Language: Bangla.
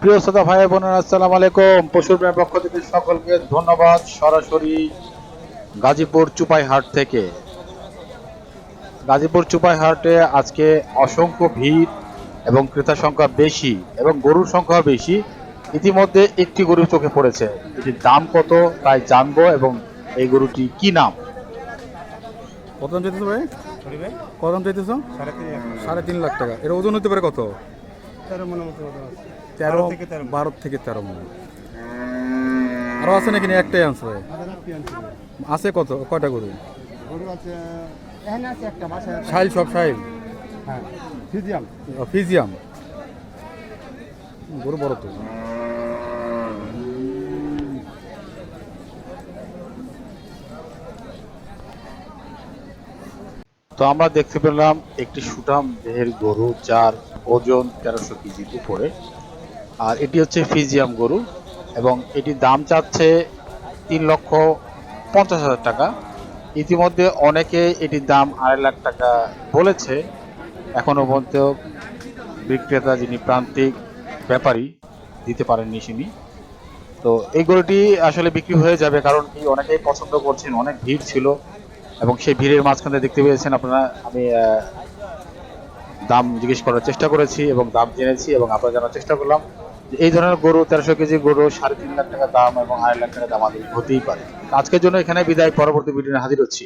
প্রিয় শ্রোতা ভাই বোনেরা আসসালামু আলাইকুম। পশুর প্রেমের পক্ষ থেকে সকলকে ধন্যবাদ সরাসরি গাজীপুর চুপাই হাট থেকে। গাজীপুর চুপাই হাটে আজকে অসংখ্য ভিড় এবং ক্রেতা সংখ্যা বেশি এবং গরুর সংখ্যা বেশি। ইতিমধ্যে একটি গরু চোখে পড়েছে। এটির দাম কত তাই জানব এবং এই গরুটি কি নাম? কত দাম চাইতেছো ভাই? কত দাম চাইতেছো? সাড়ে তিন লাখ। টাকা। সাড়ে তিন লাখ টাকা। এর ওজন হতে পারে কত? তেরো মনের মতো তেরো বারো থেকে তেরো। বারো থেকে তেরো মন। আরও আছে নাকি? একটাই ছিল। আছে কত? কয়টা গরু? গরু আছে এখানে আছে একটা বাসায় আছে। সাইল সব সাইল হ্যাঁ ফিজিয়াম। ফিজিয়াম। গরু বড় তো। তো আমরা দেখতে পেলাম একটি সুঠাম দেহের গরু যার ওজন তেরোশো কেজি উপরে। আর এটি হচ্ছে ফিজিয়াম গরু এবং এটির দাম চাচ্ছে তিন লক্ষ পঞ্চাশ হাজার টাকা। ইতিমধ্যে অনেকে এটির দাম আড়াই লাখ টাকা বলেছে। এখনও পর্যন্ত বিক্রেতা যিনি প্রান্তিক ব্যাপারী, দিতে পারেননি তিনি তো এই গরুটি আসলে বিক্রি হয়ে যাবে কারণ কি অনেকেই পছন্দ করছেন, অনেক ভিড় ছিল এবং সেই ভিড়ের মাঝখানে দেখতে পেয়েছেন আপনারা। আমি দাম জিজ্ঞেস করার চেষ্টা করেছি এবং দাম জেনেছি এবং আপনারা জানার চেষ্টা করলাম এই ধরনের গরু, তেরোশো কেজি গরু, সাড়ে তিন লাখ টাকা দাম এবং আড়াই লাখ টাকা দাম আমাদের হতেই পারে। আজকের জন্য এখানে বিদায়, পরবর্তী ভিডিও হাজির হচ্ছি।